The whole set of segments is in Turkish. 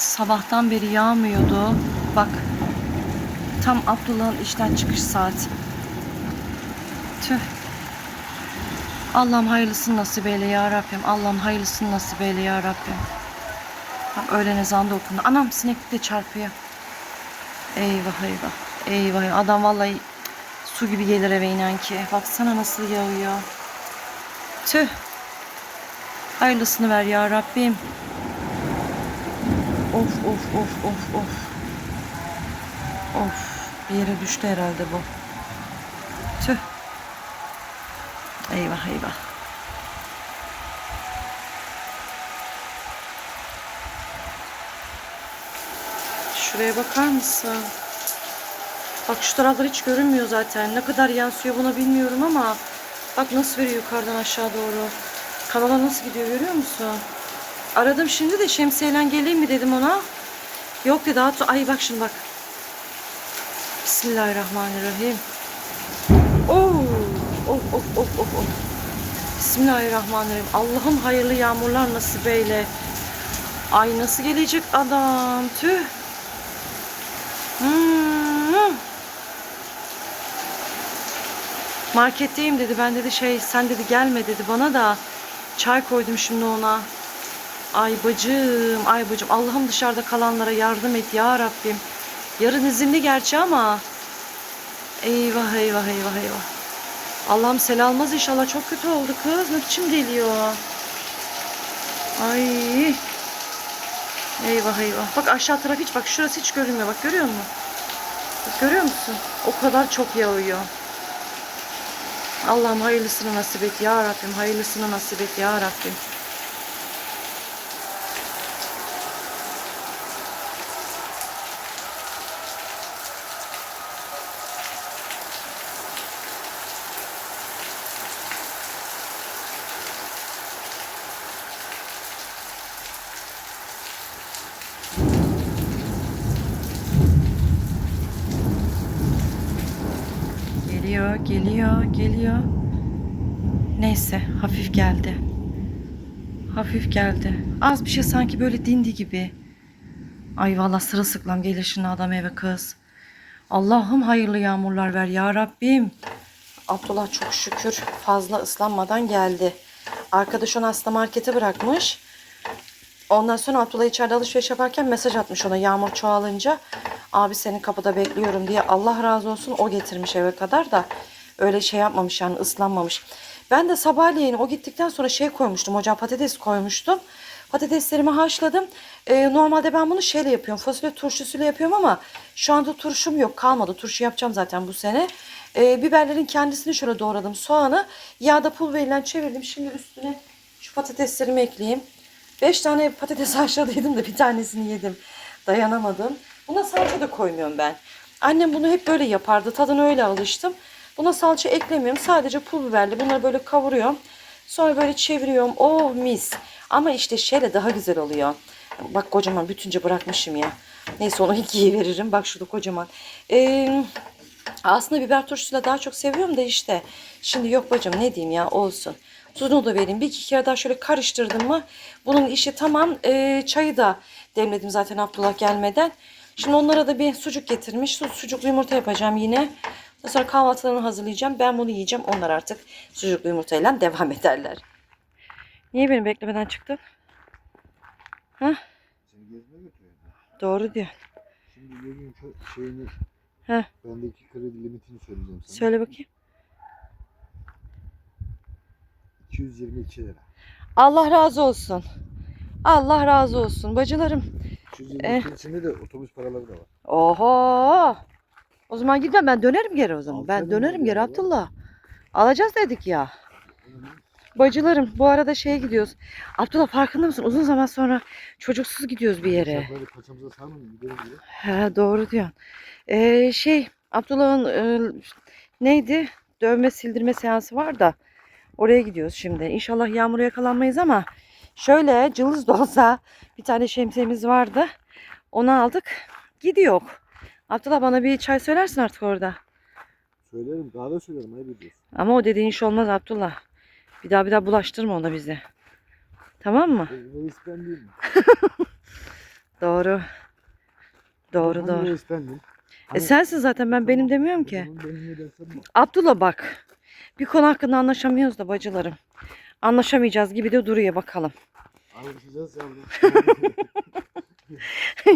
Sabahtan beri yağmıyordu. Bak. Tam Abdullah'ın işten çıkış saati. Tüh. Allah'ım hayırlısını nasip eyle ya Rabbim. Allah'ım hayırlısını nasip eyle ya Rabbim. Tam öğlen ezanı okundu. Anam sineklik de çarpıyor. Eyvah eyvah. Eyvah. Adam vallahi su gibi gelir eve inen ki. Baksana nasıl yağıyor. Tüh. Hayırlısını ver ya Rabbim. Of of of of of. Of. Bir yere düştü herhalde bu. Tüh. Eyvah eyvah. Şuraya bakar mısın? Bak şu taraflar hiç görünmüyor zaten. Ne kadar yansıyor buna bilmiyorum ama bak nasıl veriyor yukarıdan aşağı doğru. Kanala nasıl gidiyor görüyor musun? Aradım şimdi de şemsiyeyle geleyim mi dedim ona. Yok dedi. Hatu. Ay bak şimdi bak. Bismillahirrahmanirrahim. Oo, of of of of of. Bismillahirrahmanirrahim. Allah'ım hayırlı yağmurlar nasip eyle. Ay nasıl gelecek adam? Tüh. Hmm. Marketteyim dedi. Ben dedi şey sen dedi gelme dedi bana da çay koydum şimdi ona. Ay bacım, ay bacım. Allah'ım dışarıda kalanlara yardım et ya Rabbim. Yarın izinli gerçi ama. Eyvah eyvah eyvah eyvah. Allah'ım sel almaz inşallah. Çok kötü oldu kız. Ne biçim geliyor. Ay. Eyvah eyvah. Bak aşağı taraf hiç bak şurası hiç görünmüyor. Bak görüyor musun? Bak, görüyor musun? O kadar çok yağıyor. Allah'ım hayırlısını nasip et ya Rabbim. Hayırlısını nasip et ya Rabbim. Geliyor, geliyor. Neyse, hafif geldi. Hafif geldi. Az bir şey sanki böyle dindi gibi. Ay vallahi sırılsıklam gelir şimdi adam eve kız. Allah'ım hayırlı yağmurlar ver ya Rabbim. Abdullah çok şükür fazla ıslanmadan geldi. Arkadaş onu aslında markete bırakmış. Ondan sonra Abdullah içeride alışveriş yaparken mesaj atmış ona yağmur çoğalınca. Abi seni kapıda bekliyorum diye Allah razı olsun o getirmiş eve kadar da öyle şey yapmamış yani ıslanmamış. Ben de sabahleyin o gittikten sonra şey koymuştum hocam patates koymuştum. Patateslerimi haşladım. Ee, normalde ben bunu şeyle yapıyorum fasulye turşusuyla yapıyorum ama şu anda turşum yok kalmadı. Turşu yapacağım zaten bu sene. Ee, biberlerin kendisini şöyle doğradım. Soğanı yağda pul verilen çevirdim. Şimdi üstüne şu patateslerimi ekleyeyim. Beş tane patates haşladıydım da bir tanesini yedim. Dayanamadım. Buna salça da koymuyorum ben. Annem bunu hep böyle yapardı. Tadına öyle alıştım. Buna salça eklemiyorum. Sadece pul biberli. Bunları böyle kavuruyorum. Sonra böyle çeviriyorum. Oh mis. Ama işte şeyle daha güzel oluyor. Bak kocaman bütünce bırakmışım ya. Neyse onu ikiye veririm. Bak şurada kocaman. Ee, aslında biber turşusuyla daha çok seviyorum da işte. Şimdi yok bacım ne diyeyim ya olsun. Tuzunu da vereyim. Bir iki kere daha şöyle karıştırdım mı bunun işi tamam. Ee, çayı da demledim zaten Abdullah gelmeden. Şimdi onlara da bir sucuk getirmiş. Su- Sucuklu yumurta yapacağım yine. Sonra kahvaltılarını hazırlayacağım. Ben bunu yiyeceğim. Onlar artık sucuklu yumurtayla devam ederler. Niye beni beklemeden çıktın? Ha? Seni gezmeye götürüyor. Doğru diyor. Şimdi kö- şeyini, Heh. bendeki kredi limitini söyleyeceğim sana. Söyle bakayım. 222 lira. Allah razı olsun. Allah razı olsun bacılarım. 222 Eh. içinde de otobüs paraları da var. Oho. O zaman gidelim ben dönerim geri o zaman. Ben dönerim geri. Abdullah. Alacağız dedik ya. Bacılarım bu arada şeye gidiyoruz. Abdullah farkında mısın? Uzun zaman sonra çocuksuz gidiyoruz bir yere. Böyle paçamıza sarmayın gidelim diye. He doğru diyorsun. Ee, şey Abdullah'ın e, neydi? Dövme sildirme seansı var da oraya gidiyoruz şimdi. İnşallah yağmura yakalanmayız ama şöyle cılız da olsa bir tane şemsiyemiz vardı. Onu aldık. Gidiyor. Abdullah bana bir çay söylersin artık orada. Söylerim daha da söylerim ayıp ediyorsun. Ama o dediğin iş olmaz Abdullah. Bir daha bir daha bulaştırma ona bizi. Tamam mı? Reis ben değil mi? Doğru. Doğru Hani doğru. reis bendim. E sensin zaten ben benim demiyorum O ki. zaman benim ne dersem o. Abdullah bak. Bir konu hakkında anlaşamıyoruz da bacılarım. Anlaşamayacağız gibi de duruyor bakalım. Anlaşacağız yavrum.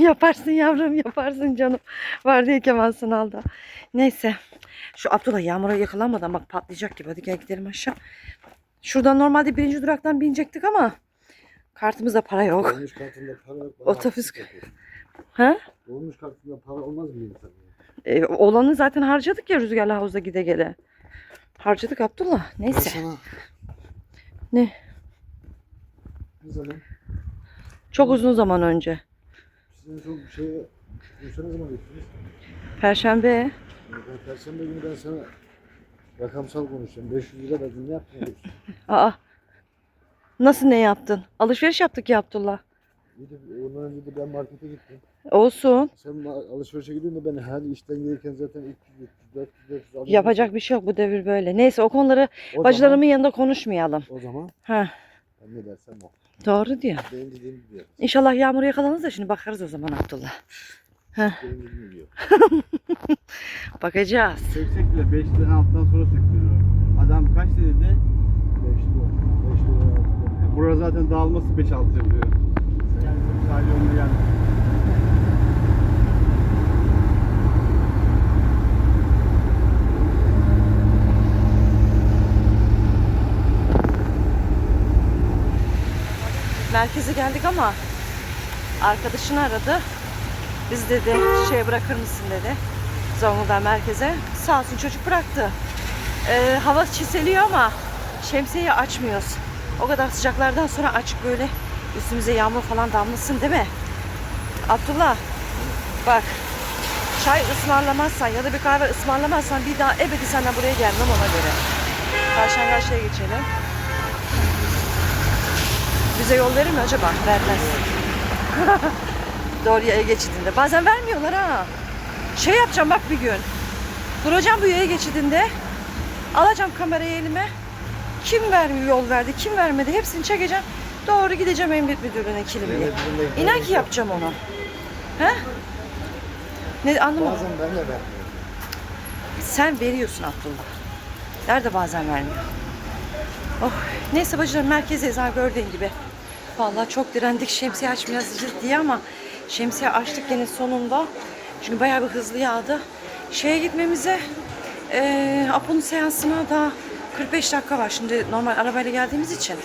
yaparsın yavrum yaparsın canım. Var diye Kemal Sunal'da. Neyse. Şu Abdullah yağmura yakalanmadan bak patlayacak gibi. Hadi gel gidelim aşağı. Şuradan normalde birinci duraktan binecektik ama kartımızda para yok. Dolmuş kartında para yok. bana Otobüs- haksızlık. Ha? Dolmuş kartında para olmaz mı insan? E, olanı zaten harcadık ya rüzgarlı havuza gide gele. Harcadık Abdullah. Ben Neyse. sana Ne? ne zaman? Çok uzun zaman önce. Sizin çok bir şeye zaman gittiniz? Perşembe. Ben Perşembe günü ben sana rakamsal konuşacağım. 500 lira verdin ne yaptın? Aa. Nasıl ne yaptın? Alışveriş yaptık ya Abdullah. De ondan önce de ben markete gittim. Olsun. Sen ma- alışverişe gidiyorsun da ben her işten gelirken zaten 300, 300, 400, 400 alıyorum. Yapacak bir şey yok bu devir böyle. Neyse o konuları O bacılarımın yanında konuşmayalım. Zaman, o zaman Ha, ben ne dersem o. doğru diyor. Benim dediğim gibi yap. İnşallah yağmur yakalanırız da şimdi bakarız o zaman Abdullah. Benim dediğim gibi yap. Bakacağız. Söksek bile 5 liranın altından sonra sökülüyor. Adam kaç dedi? 5 lira, 5 lira, 6 lira. Burada zaten dağılması 5-6 yapıyor. Yani sadece onu Merkeze geldik ama arkadaşını aradı. Biz dedi şey bırakır mısın dedi. Zonguldak merkeze. Sağ olsun çocuk bıraktı. Ee, hava çiseliyor ama şemsiyeyi açmıyoruz. O kadar sıcaklardan sonra açık böyle üstümüze yağmur falan damlasın değil mi? Abdullah bak çay ısmarlamazsan ya da bir kahve ısmarlamazsan bir daha ebedi senden buraya gelmem ona göre. Karşıdan karşıya geçelim. Bize yol verir mi acaba? Vermez. Doğru yaya geçidinde. Bazen vermiyorlar ha. Şey yapacağım bak bir gün. Duracağım bu yaya geçidinde. Alacağım kamerayı elime. Kim vermiyor yol verdi, kim vermedi hepsini çekeceğim. Doğru gideceğim emniyet müdürlüğüne de- İnan ki yapacağım onu. He? Ne anlamadım. Bazen ben de vermiyorum. Sen veriyorsun Abdullah. Nerede bazen vermiyor. Oh, neyse bacılarım merkezeyiz ha gördüğün gibi. Vallahi çok direndik şemsiye açmayacağız diye ama şemsiye açtık gene sonunda. Çünkü bayağı bir hızlı yağdı. Şeye gitmemize eee Apo'nun seansına da 45 dakika var. Şimdi normal arabayla geldiğimiz için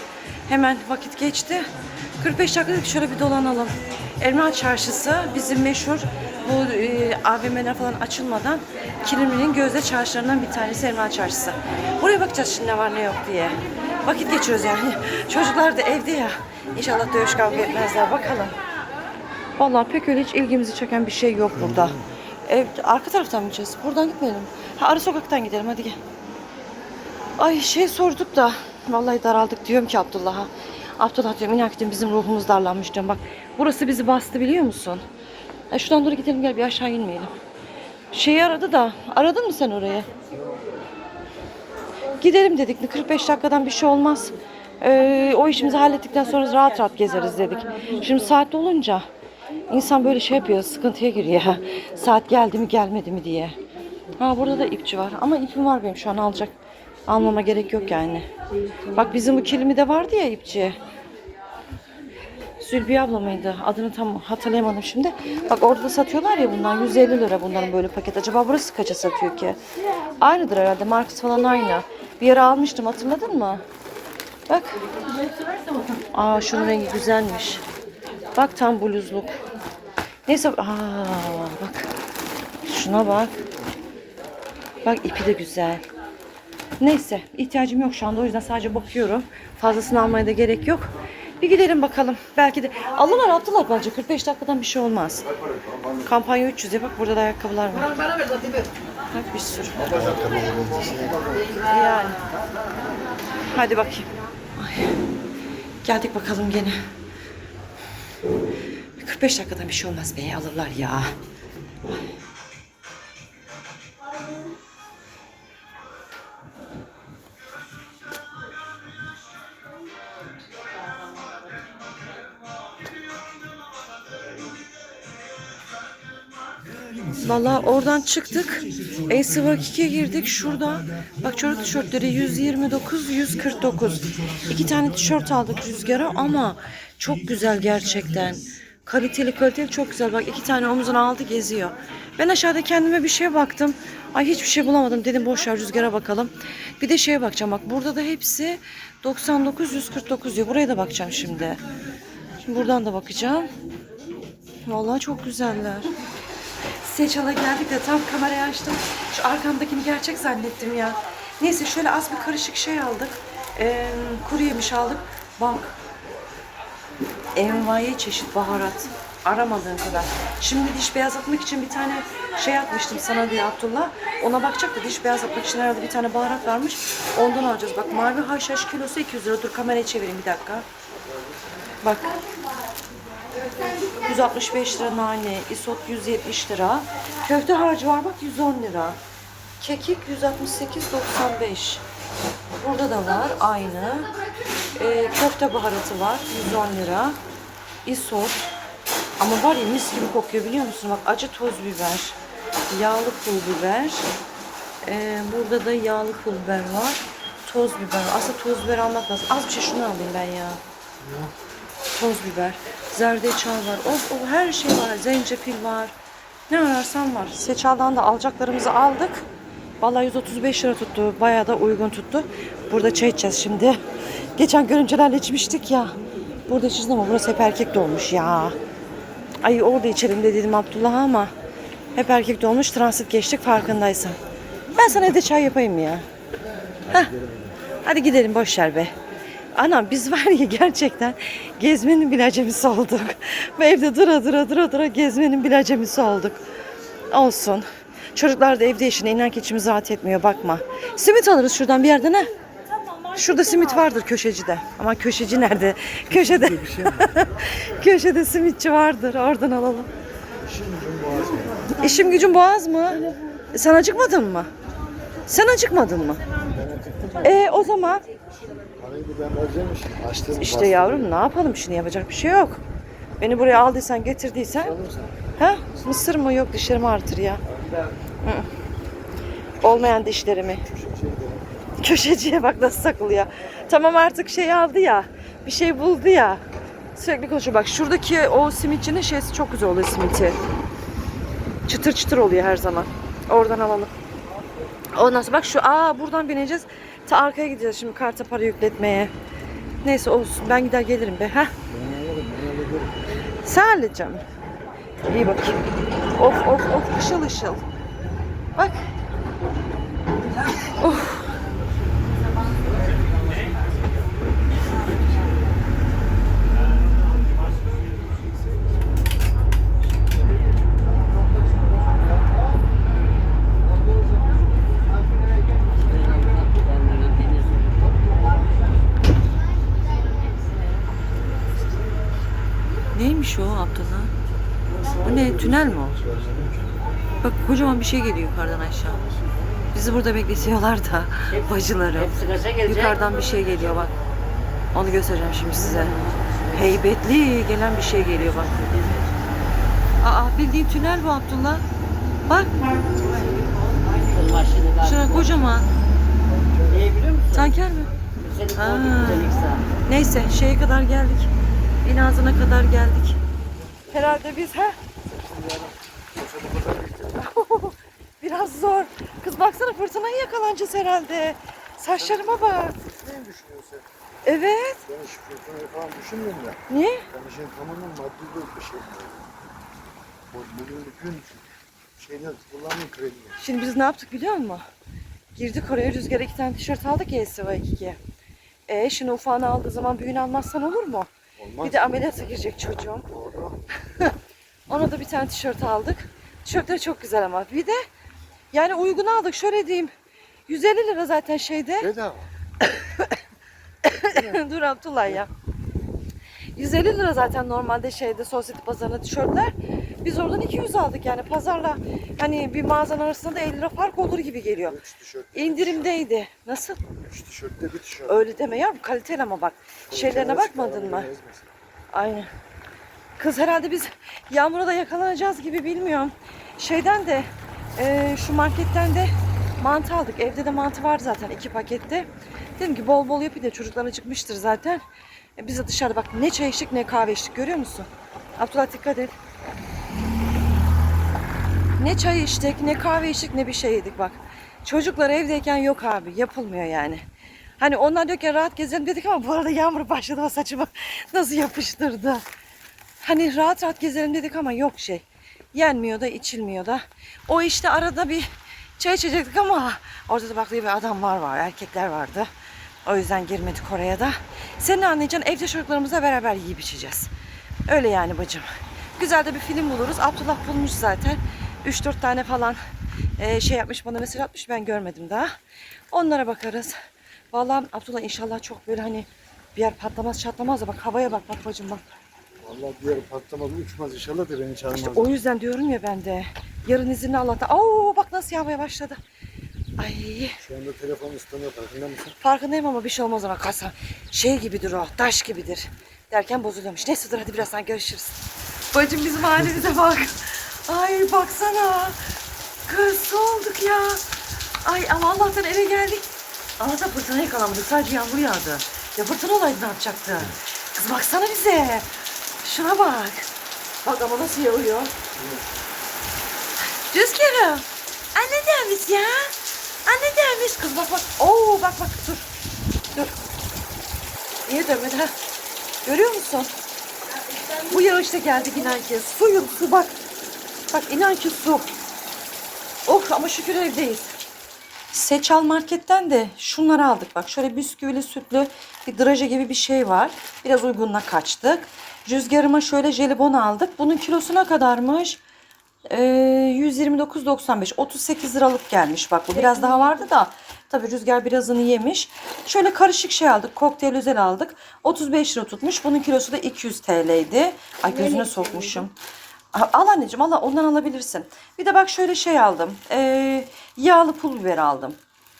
hemen vakit geçti. 45 dakika dedik şöyle bir dolanalım. Elma Çarşısı bizim meşhur bu e, AVM'ler falan açılmadan Kilimli'nin gözde çarşılarından bir tanesi Elma Çarşısı. Buraya bakacağız şimdi ne var ne yok diye. Vakit geçiyoruz yani. Çocuklar da evde ya. İnşallah dövüş kavga etmezler bakalım. Vallahi pek öyle hiç ilgimizi çeken bir şey yok burada. Ev, arka taraftan mı gideceğiz? Buradan gitmeyelim. Ha ara sokaktan gidelim hadi gel. Ay şey sorduk da vallahi daraldık diyorum ki Abdullah'a. Abdullah diyorum diyorum, bizim ruhumuz darlanmış diyorum. Bak burası bizi bastı biliyor musun? E şuradan doğru gidelim gel bir aşağı inmeyelim. Şeyi aradı da aradın mı sen oraya? Gidelim dedik 45 dakikadan bir şey olmaz. Ee, o işimizi hallettikten sonra rahat rahat gezeriz dedik. Şimdi saat olunca insan böyle şey yapıyor sıkıntıya giriyor. Saat geldi mi gelmedi mi diye. Ha burada da ipçi var ama ipim var benim şu an alacak. Almama gerek yok yani. Bak bizim bu kilimi de vardı ya ipçi. Zülbiye abla mıydı? Adını tam hatırlayamadım şimdi. Bak orada da satıyorlar ya bundan 150 lira bunların böyle paket. Acaba burası kaça satıyor ki? Aynıdır herhalde. Markası falan aynı. Bir yere almıştım hatırladın mı? Bak. Aa şunun rengi güzelmiş. Bak tam bluzluk. Neyse. Aa bak. Şuna bak. Bak ipi de güzel. Neyse ihtiyacım yok şu anda o yüzden sadece bakıyorum. Fazlasını almaya da gerek yok. Bir gidelim bakalım. Belki de alırlar attılar bence 45 dakikadan bir şey olmaz. Kampanya 300'e bak burada da ayakkabılar var. Bak bir sürü. Yani. Hadi bakayım. Ay. Geldik bakalım gene. 45 dakikadan bir şey olmaz be alırlar ya. Vallahi oradan çıktık. 2'ye girdik. Şurada bak çocuk tişörtleri 129, 149. İki tane tişört aldık rüzgara ama çok güzel gerçekten. Kaliteli kaliteli çok güzel. Bak iki tane omuzuna aldı geziyor. Ben aşağıda kendime bir şeye baktım. Ay hiçbir şey bulamadım. Dedim boş ver rüzgara bakalım. Bir de şeye bakacağım. Bak burada da hepsi 99 149 diyor. Buraya da bakacağım şimdi. Şimdi buradan da bakacağım. Vallahi çok güzeller. Seçal'a geldik de tam kamerayı açtım. Şu arkamdakini gerçek zannettim ya. Neyse şöyle az bir karışık şey aldık. Ee, kuru yemiş aldık. Bak. Envai çeşit baharat. Aramadığın kadar. Şimdi diş beyazlatmak için bir tane şey atmıştım sana diye Abdullah. Ona bakacak da diş beyazlatmak için herhalde bir tane baharat varmış. Ondan alacağız. Bak mavi haşhaş kilosu 200 lira. Dur kamerayı çevireyim bir dakika. Bak 165 lira nane, isot 170 lira. Köfte harcı var bak 110 lira. Kekik 168.95. Burada da var aynı. Ee, köfte baharatı var 110 lira. Isot. Ama var ya mis gibi kokuyor biliyor musun? Bak acı toz biber. Yağlı pul biber. Ee, burada da yağlı pul biber var. Toz biber. Aslında toz biber almak lazım. Az bir şey şunu alayım ben ya toz biber, zerdeçal var. Of of her şey var. Zencefil var. Ne ararsan var. Seçal'dan da alacaklarımızı aldık. Vallahi 135 lira tuttu. Bayağı da uygun tuttu. Burada çay içeceğiz şimdi. Geçen görüntülerle içmiştik ya. Burada içeceğiz ama burası hep erkek dolmuş ya. Ay orada içelim de dedim Abdullah ama hep erkek dolmuş. Transit geçtik farkındaysan. Ben sana evde çay yapayım ya. Heh. Hadi gidelim boş ver be. Anam biz var ya gerçekten gezmenin bile acemisi olduk. Ve evde dura dura dura dura gezmenin bile acemisi olduk. Olsun. Çocuklar da evde yaşında inan ki içimiz rahat etmiyor bakma. Simit alırız şuradan bir yerden ha. Şurada simit vardır köşecide. Ama köşeci nerede? Köşede. Köşede simitçi vardır. Oradan alalım. İşim gücüm boğaz mı? Sen acıkmadın mı? Sen acıkmadın mı? E o zaman İşte yavrum ne yapalım şimdi yapacak bir şey yok. Beni buraya aldıysan getirdiysen. Ha? Mısır mı yok dişlerimi artır ya. Hı. Olmayan dişlerimi. Köşeciye bak nasıl takılıyor. Tamam artık şey aldı ya. Bir şey buldu ya. Sürekli konuşuyor. Bak şuradaki o simitçinin şeysi çok güzel oluyor simiti. Çıtır çıtır oluyor her zaman. Oradan alalım. Ondan sonra bak şu aa buradan bineceğiz. Ta arkaya gideceğiz şimdi karta para yükletmeye. Neyse olsun ben gider gelirim be. Heh. Sen halledeceğim. İyi bakayım. Of of of ışıl ışıl. Bak. Of. Neymiş o Abdullah? Bu ne? Tünel mi o? Bak kocaman bir şey geliyor yukarıdan aşağı. Bizi burada bekletiyorlar da bacılarım. Yukarıdan bir şey geliyor bak. Onu göstereceğim şimdi size. Heybetli gelen bir şey geliyor bak. Aa bildiğin tünel bu Abdullah. Bak şuna kocaman. Tanker mi? Ha. Neyse şeye kadar geldik. Binazına kadar geldik. Herhalde biz ha? Biraz zor. Kız baksana fırtınaya yakalanacağız herhalde. Saçlarıma bak. Ne düşünüyorsun sen? Evet. Ben şu fırtınayı falan düşünmüyorum ya. Niye? Ben işin tamamen maddi bir bir şey. Bu bugünlük gün şeyler kullanmayın krediyi. Şimdi biz ne yaptık biliyor musun? Girdik oraya rüzgara iki tane tişört aldık ya SVA 2'ye. E şimdi ufağını aldığı zaman büyüğünü almazsan olur mu? Olmaz. Bir de ameliyata girecek çocuğum. Orada Ona da bir tane tişört aldık. Tişörtler çok güzel ama. Bir de yani uygun aldık. Şöyle diyeyim. 150 lira zaten şeyde. bedava. Dur Abdullah ya. 150 lira zaten normalde şeyde sosyete pazarında tişörtler. Biz oradan 200 aldık yani pazarla hani bir mağazanın arasında da 50 lira fark olur gibi geliyor. Üç tişört. İndirimdeydi. Nasıl? Üç tişörtte bir tişört. Öyle deme yavrum kaliteli ama bak. Şeylerine bakmadın mı? Aynen. Kız herhalde biz yağmura da yakalanacağız gibi bilmiyorum. Şeyden de e, şu marketten de mantı aldık. Evde de mantı var zaten iki pakette. Dedim ki bol bol yapayım da çocuklar acıkmıştır zaten. E, biz de dışarıda bak ne çay içtik ne kahve içtik görüyor musun? Abdullah dikkat et. Ne çay içtik ne kahve içtik ne bir şey yedik bak. Çocuklar evdeyken yok abi yapılmıyor yani. Hani onlar diyorken rahat gezelim dedik ama bu arada yağmur başladı o saçımı nasıl yapıştırdı. Hani rahat rahat gezelim dedik ama yok şey. Yenmiyor da içilmiyor da. O işte arada bir çay içecektik ama orada da baktığı bir adam var var erkekler vardı. O yüzden girmedik oraya da. Senin anlayacaksın evde çocuklarımızla beraber yiyip içeceğiz. Öyle yani bacım. Güzel de bir film buluruz. Abdullah bulmuş zaten. 3-4 tane falan eee, şey yapmış bana mesaj atmış ben görmedim daha. Onlara bakarız. Vallahi Abdullah inşallah çok böyle hani bir yer patlamaz çatlamaz da bak havaya bak bak bacım bak. Vallahi bir yer patlamaz uçmaz inşallah da beni çağırmaz. İşte o yüzden diyorum ya ben de. Yarın izinli Allah'ta. Oo bak nasıl yağmaya başladı. Ay Şu anda telefon ıslanıyor farkında mısın? farkındayım ama bir şey olmaz ona kasa. Şey gibidir o taş gibidir. Derken bozuluyormuş. Neyse dur hadi birazdan görüşürüz. Bacım bizim halimize bak. Ay baksana. Kız olduk ya. Ay ama Allah'tan eve geldik. Allah'tan fırtına yakalanmadık. Sadece yağmur yağdı. Ya fırtına olaydı ne yapacaktı? Kız baksana bize. Şuna bak. Bak ama nasıl yağıyor. Rüzgarım. Anne dermiş ya. Anne dermiş. Kız bak bak. Oo bak bak dur. Dur. Niye dönmedi ha? Görüyor musun? Bu yağışta geldik inan ki. Suyun su bak. Bak inan ki su. Oh ama şükür evdeyiz. Seçal marketten de şunları aldık. Bak şöyle bisküvili sütlü bir draje gibi bir şey var. Biraz uygununa kaçtık. Rüzgarıma şöyle jelibon aldık. Bunun kilosu ne kadarmış? Ee, 129.95 38 liralık gelmiş. Bak bu biraz daha vardı da. Tabi rüzgar birazını yemiş. Şöyle karışık şey aldık. Kokteyl özel aldık. 35 lira tutmuş. Bunun kilosu da 200 TL'ydi ay gözüne sokmuşum. al anneciğim al. Ondan alabilirsin. Bir de bak şöyle şey aldım. Ee, yağlı pul biber aldım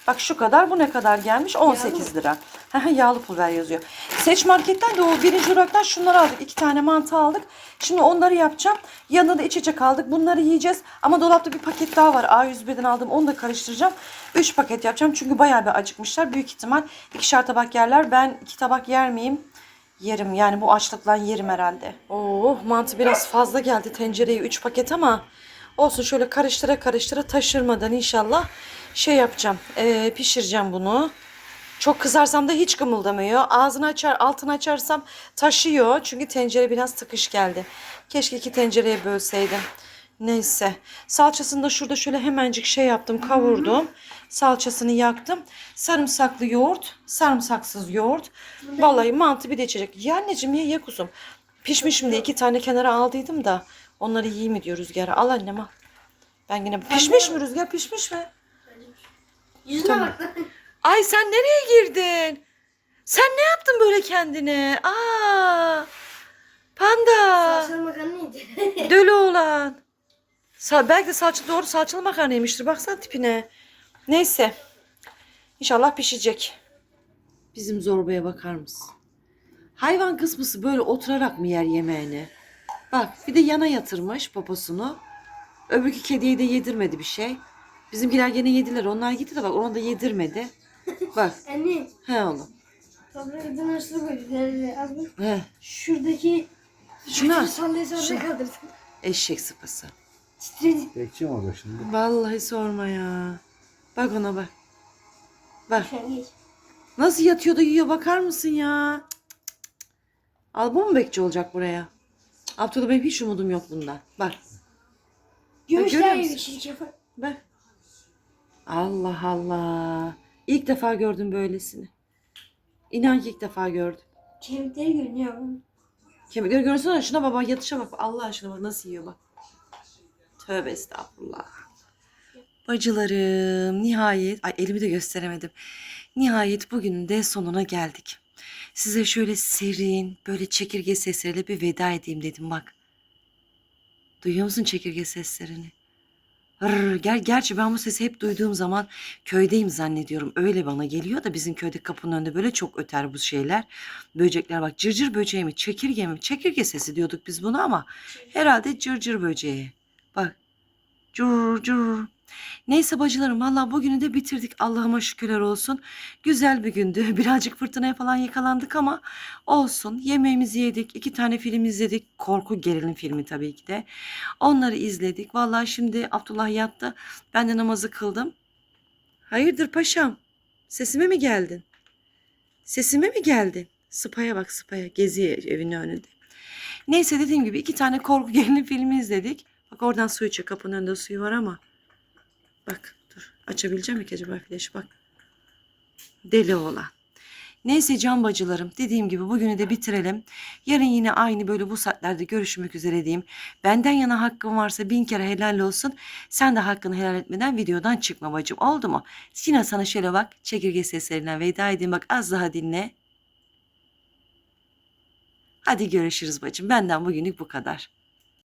Bak şu kadar. Bu ne kadar gelmiş? 18 lira. Hı Yağlı pulver yazıyor. Seç marketten de o birinci duraktan şunları aldık. İki tane mantı aldık. Şimdi onları yapacağım. Yanında da içecek aldık. Bunları yiyeceğiz. Ama dolapta bir paket daha var. A101'den aldım. Onu da karıştıracağım. 3 paket yapacağım. Çünkü bayağı bir acıkmışlar. Büyük ihtimal ikişer tabak yerler. Ben iki tabak yer miyim? Yerim. Yani bu açlıkla yerim herhalde. Oo, mantı biraz fazla geldi tencereye 3 paket ama olsun şöyle karıştıra karıştıra taşırmadan inşallah şey yapacağım. eee, pişireceğim bunu. Çok kızarsam da hiç kımıldamıyor. Ağzını açar, altını açarsam taşıyor. Çünkü tencere biraz tıkış geldi. Keşke iki tencereye bölseydim. Neyse. Salçasını da şurada şöyle hemencik şey yaptım, kavurdum. Salçasını yaktım. Sarımsaklı yoğurt, sarımsaksız yoğurt. Vallahi mantı bir de içecek. Ya anneciğim ye ye kuzum. Pişmiş şimdi iki tane kenara aldıydım da onları yiyeyim mi diyor Rüzgar'a. Al annem al. Ben yine pişmiş mi Rüzgar pişmiş mi? Yüzüne bak lan. Ay sen nereye girdin? Sen ne yaptın böyle kendine? Aa! Panda. Salçalı makarna yedi. Dölü oğlan. Sa belki de salça doğru salçalı makarna yemiştir. Baksana tipine. Neyse. İnşallah pişecek. Bizim zorbaya bakar mısın? Hayvan kısmısı böyle oturarak mı yer yemeğini? Bak bir de yana yatırmış poposunu. Öbürkü kediye de yedirmedi bir şey. Bizimkiler gene yediler. Onlar gitti de bak ona da yedirmedi. Bak. Anne. He oğlum. Topraktan. Az bir He. şuradaki Şuna. sallaya sallaya kaldırsın. Eşek sıpası. Titredi. Bekçi mi orada şimdi? Vallahi sorma ya. Bak ona bak. Bak. Nasıl yatıyor da yiyor bakar mısın ya? Cık, cık, cık. Al bu mu bekçi olacak buraya? Abdullah benim hiç umudum yok bundan. Bak. Görüyor musun? Bak. Allah Allah. İlk defa gördüm böylesini. İnan ki ilk defa gördüm. Kemikleri görünüyor bunun. Kemikleri görünsene şuna baba yatışa bak. Allah aşkına bak nasıl yiyor bak. Tövbe estağfurullah. Bacılarım nihayet ay elimi de gösteremedim. Nihayet bugünün de sonuna geldik. Size şöyle serin böyle çekirge sesleriyle bir veda edeyim dedim bak. Duyuyor musun çekirge seslerini? Hırr, ger gerçi ben bu sesi hep duyduğum zaman köydeyim zannediyorum. Öyle bana geliyor da bizim köyde kapının önünde böyle çok öter bu şeyler. Böcekler bak cırcır böceği mi çekirge mi? Çekirge sesi diyorduk biz buna ama herhalde cırcır böceği. Bak Cur cur. Neyse bacılarım valla bugünü de bitirdik. Allah'ıma şükürler olsun. Güzel bir gündü. Birazcık fırtınaya falan yakalandık ama olsun. Yemeğimizi yedik. iki tane film izledik. Korku gerilim filmi tabii ki de. Onları izledik. Valla şimdi Abdullah yattı. Ben de namazı kıldım. Hayırdır paşam? Sesime mi geldin? Sesime mi geldin? Sıpaya bak sıpaya. Geziyor evinin önünde. Neyse dediğim gibi iki tane korku gerilim filmi izledik. Bak oradan su içiyor. Kapının önünde suyu var ama. Bak dur. Açabileceğim mi acaba flash? Bak. Deli oğlan. Neyse can bacılarım dediğim gibi bugünü de bitirelim. Yarın yine aynı böyle bu saatlerde görüşmek üzere diyeyim. Benden yana hakkın varsa bin kere helal olsun. Sen de hakkını helal etmeden videodan çıkma bacım oldu mu? Sina sana şöyle bak çekirge seslerinden veda edeyim bak az daha dinle. Hadi görüşürüz bacım benden bugünlük bu kadar.